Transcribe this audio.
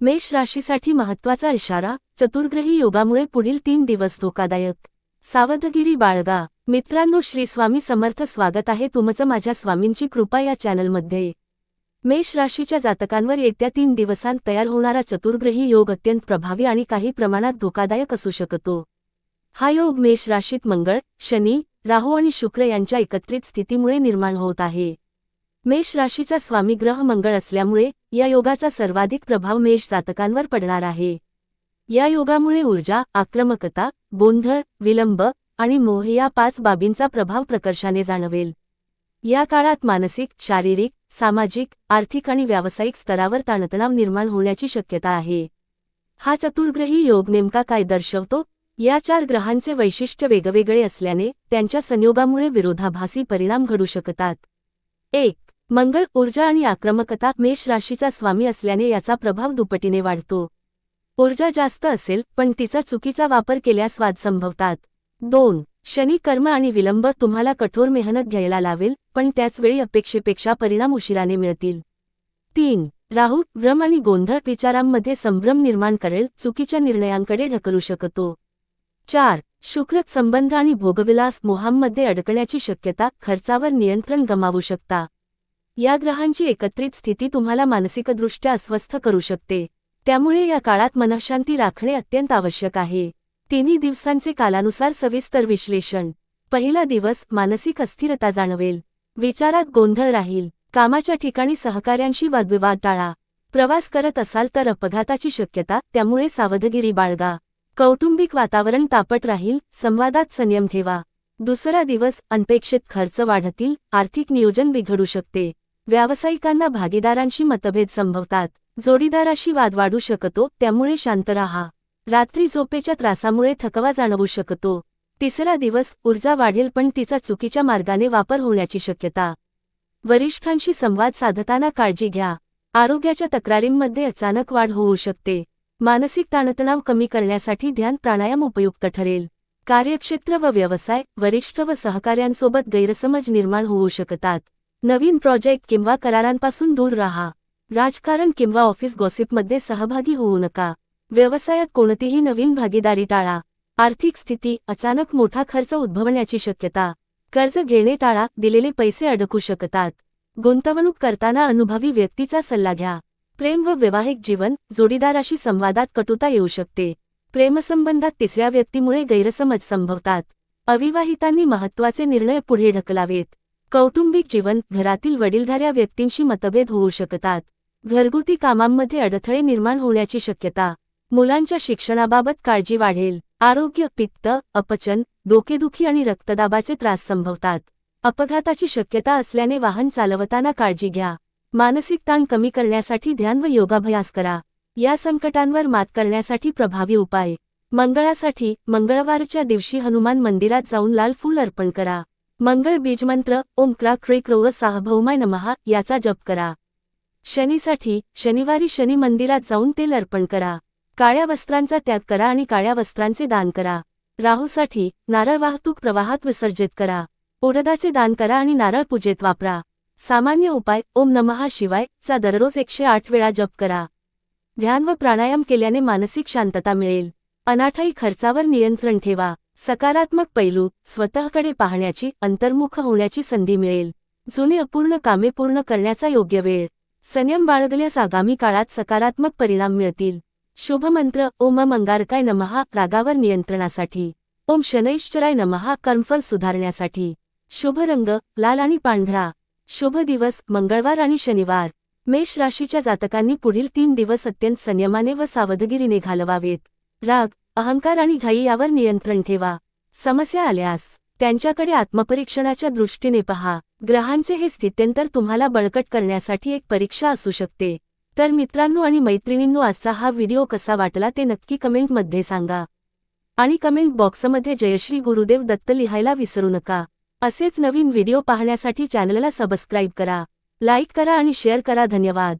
मेष राशीसाठी महत्त्वाचा इशारा चतुर्ग्रही योगामुळे पुढील तीन दिवस धोकादायक. सावधगिरी बाळगा. मित्रांनो श्री स्वामी समर्थ स्वागत आहे तुमचं माझ्या स्वामींची कृपा या चॅनलमध्ये. मेष राशीच्या जातकांवर येत्या तीन दिवसांत तयार होणारा चतुर्ग्रही योग अत्यंत प्रभावी आणि काही प्रमाणात धोकादायक असू शकतो. हा योग मेष राशीत मंगळ शनी राहू आणि शुक्र यांच्या एकत्रित स्थितीमुळे निर्माण होत आहे. मेष राशीचा स्वामी ग्रह मंगळ असल्यामुळे या योगाचा सर्वाधिक प्रभाव मेष जातकांवर पडणार आहे. या योगामुळे ऊर्जा आक्रमकता गोंधळ विलंब आणि मोह या पाच बाबींचा प्रभाव प्रकर्षाने जाणवेल. या काळात मानसिक शारीरिक सामाजिक आर्थिक आणि व्यावसायिक स्तरावर ताणतणाव निर्माण होण्याची शक्यता आहे. हा चतुर्ग्रही योग नेमका काय दर्शवतो? या चार ग्रहांचे वैशिष्ट्य वेगवेगळे असल्याने त्यांच्या संयोगामुळे विरोधाभासी परिणाम घडू शकतात. एक मंगळ ऊर्जा आणि आक्रमकता मेष राशीचा स्वामी असल्याने याचा प्रभाव दुपटीने वाढतो. ऊर्जा जास्त असेल पण तिचा चुकीचा वापर केल्यास वाद संभवतात. दोन शनी कर्म आणि विलंब तुम्हाला कठोर मेहनत घ्यायला लावेल पण त्याचवेळी अपेक्षेपेक्षा परिणाम उशिराने मिळतील. तीन राहू भ्रम आणि गोंधळ विचारांमध्ये संभ्रम निर्माण करेल चुकीच्या निर्णयांकडे ढकलू शकतो. चार शुक्र संबंध आणि भोगविलास मोहांमध्ये अडकण्याची शक्यता खर्चावर नियंत्रण गमावू शकता. या ग्रहांची एकत्रित स्थिती तुम्हाला मानसिकदृष्ट्या अस्वस्थ करू शकते. त्यामुळे या काळात मनःशांती राखणे अत्यंत आवश्यक आहे. तिन्ही दिवसांचे कालानुसार सविस्तर विश्लेषण. पहिला दिवस मानसिक अस्थिरता जाणवेल. विचारात गोंधळ राहील. कामाच्या ठिकाणी सहकाऱ्यांशी वादविवाद टाळा. प्रवास करत असाल तर अपघाताची शक्यता त्यामुळे सावधगिरी बाळगा. कौटुंबिक वातावरण तापट राहील संवादात संयम ठेवा. दुसरा दिवस अनपेक्षित खर्च वाढतील आर्थिक नियोजन बिघडू शकते. व्यावसायिकांना भागीदारांशी मतभेद संभवतात. जोडीदाराशी वाद वाढू शकतो त्यामुळे शांत राहा. रात्री झोपेच्या त्रासामुळे थकवा जाणवू शकतो. तिसरा दिवस ऊर्जा वाढेल पण तिचा चुकीच्या मार्गाने वापर होण्याची शक्यता. वरिष्ठांशी संवाद साधताना काळजी घ्या. आरोग्याच्या तक्रारींमध्ये अचानक वाढ होऊ शकते. मानसिक ताणतणाव कमी करण्यासाठी ध्यान प्राणायाम उपयुक्त ठरेल. कार्यक्षेत्र व व्यवसाय वरिष्ठ व सहकाऱ्यांसोबत गैरसमज निर्माण होऊ शकतात. नवीन प्रोजेक्ट किंवा करारांपासून दूर राहा. राजकारण किंवा ऑफिस गॉसिपमध्ये सहभागी होऊ नका. व्यवसायात कोणतीही नवीन भागीदारी टाळा. आर्थिक स्थिती अचानक मोठा खर्च उद्भवण्याची शक्यता. कर्ज घेणे टाळा दिलेले पैसे अडकू शकतात. गुंतवणूक करताना अनुभवी व्यक्तीचा सल्ला घ्या. प्रेम व वैवाहिक जीवन जोडीदाराशी संवादात कटुता येऊ शकते. प्रेमसंबंधात तिसऱ्या व्यक्तीमुळे गैरसमज संभवतात. अविवाहितांनी महत्त्वाचे निर्णय पुढे ढकलावेत. कौटुंबिक जीवन घरातील वडीलधाऱ्या व्यक्तींशी मतभेद होऊ शकतात. घरगुती कामांमध्ये अडथळे निर्माण होण्याची शक्यता. मुलांच्या शिक्षणाबाबत काळजी वाढेल. आरोग्य पित्त अपचन डोकेदुखी आणि रक्तदाबाचे त्रास संभवतात. अपघाताची शक्यता असल्याने वाहन चालवताना काळजी घ्या. मानसिक ताण कमी करण्यासाठी ध्यान व योगाभ्यास करा. या संकटांवर मात करण्यासाठी प्रभावी उपाय. मंगळासाठी मंगळवारच्या दिवशी हनुमान मंदिरात जाऊन लाल फूल अर्पण करा. मंगळ बीजमंत्र ओम क्रा क्रे क्रोव साहभौमाय नमहा याचा जप करा. शनीसाठी शनिवारी शनी मंदिरात जाऊन तेल अर्पण करा. काळ्या वस्त्रांचा त्याग करा आणि काळ्या वस्त्रांचे दान करा. राहूसाठी नारळ वाहतूक प्रवाहात विसर्जित करा. उडदाचे दान करा आणि नारळ पूजेत वापरा. सामान्य उपाय ओम नमहा शिवाय चा दररोज एकशे आठ वेळा जप करा. ध्यान व प्राणायाम केल्याने मानसिक शांतता मिळेल. अनाठाई खर्चावर नियंत्रण ठेवा. सकारात्मक पैलू स्वतःकडे पाहण्याची अंतर्मुख होण्याची संधी मिळेल. जुने अपूर्ण कामे पूर्ण करण्याचा योग्य वेळ. संयम बाळगल्यास आगामी काळात सकारात्मक परिणाम मिळतील. शुभमंत्र ओम मंगारकाय नमहा रागावर नियंत्रणासाठी. ओम शनैश्चराय नमहा कर्मफल सुधारण्यासाठी. शुभ रंग लाल आणि पांढरा. शुभ दिवस मंगळवार आणि शनिवार. मेष राशीच्या जातकांनी पुढील तीन दिवस अत्यंत संयमाने व सावधगिरीने घालवावेत. राग अहंकार आणि घाई यावर नियंत्रण ठेवा. समस्या आल्यास त्यांच्याकडे आत्मपरीक्षणाच्या दृष्टीने पहा. ग्रहांचे हे स्थित्यंतर तुम्हाला बळकट करण्यासाठी एक परीक्षा असू शकते. तर मित्रांनो आणि मैत्रिणींनो आजचा हा व्हिडिओ कसा वाटला ते नक्की कमेंटमध्ये सांगा. आणि कमेंट बॉक्समध्ये जयश्री गुरुदेव दत्त लिहायला विसरू नका. असेच नवीन व्हिडिओ पाहण्यासाठी चॅनलला सबस्क्राईब करा. लाईक करा आणि शेअर करा. धन्यवाद.